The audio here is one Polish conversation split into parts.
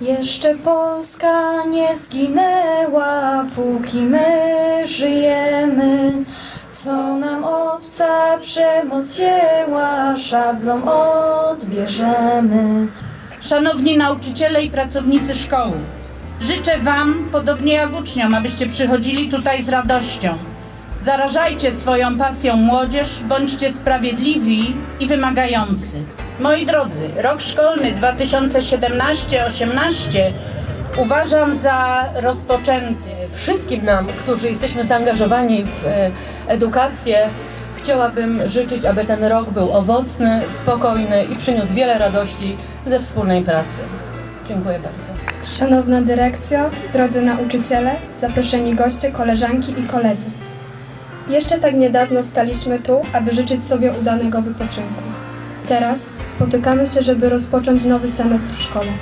Jeszcze Polska nie zginęła, póki my żyjemy. Co nam obca przemoc wzięła, szablą odbierzemy. Szanowni nauczyciele i pracownicy szkoły, życzę Wam, podobnie jak uczniom, abyście przychodzili tutaj z radością. Zarażajcie swoją pasją młodzież, bądźcie sprawiedliwi i wymagający. Moi drodzy, rok szkolny 2017-18 uważam za rozpoczęty. wszystkim nam, którzy jesteśmy zaangażowani w e, edukację, chciałabym życzyć, aby ten rok był owocny, spokojny i przyniósł wiele radości ze wspólnej pracy. Dziękuję bardzo. Szanowna dyrekcjo, drodzy nauczyciele, zaproszeni goście, koleżanki i koledzy. Jeszcze tak niedawno staliśmy tu, aby życzyć sobie udanego wypoczynku. Teraz spotykamy się, żeby rozpocząć nowy semestr w szkole.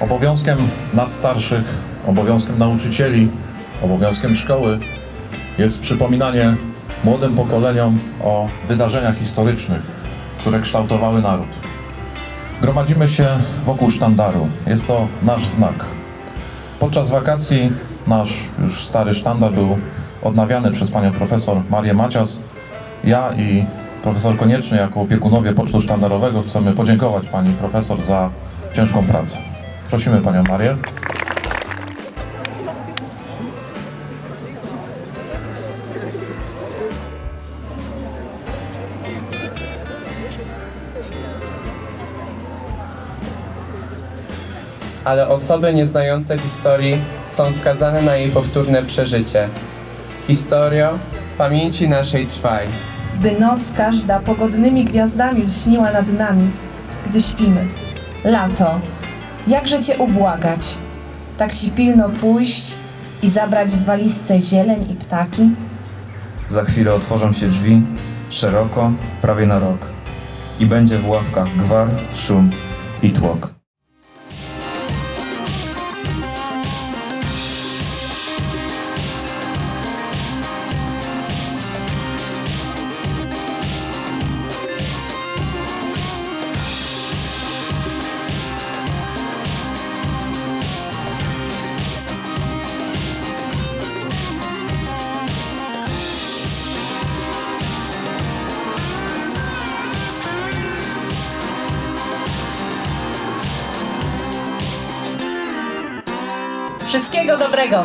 Obowiązkiem nas starszych, obowiązkiem nauczycieli, obowiązkiem szkoły jest przypominanie młodym pokoleniom o wydarzeniach historycznych, które kształtowały naród. Gromadzimy się wokół sztandaru. Jest to nasz znak. Podczas wakacji nasz już stary sztandar był odnawiany przez panią profesor Marię Macias. Ja i profesor Konieczny jako opiekunowie pocztu sztandarowego chcemy podziękować pani profesor za ciężką pracę. Prosimy panią Marię. ale osoby nieznające historii są skazane na jej powtórne przeżycie. Historio, w pamięci naszej trwaj. By noc każda pogodnymi gwiazdami lśniła nad nami, gdy śpimy. Lato, jakże cię ubłagać? Tak ci pilno pójść i zabrać w walizce zieleń i ptaki? Za chwilę otworzą się drzwi, szeroko, prawie na rok. I będzie w ławkach gwar, szum i tłok. Wszystkiego dobrego!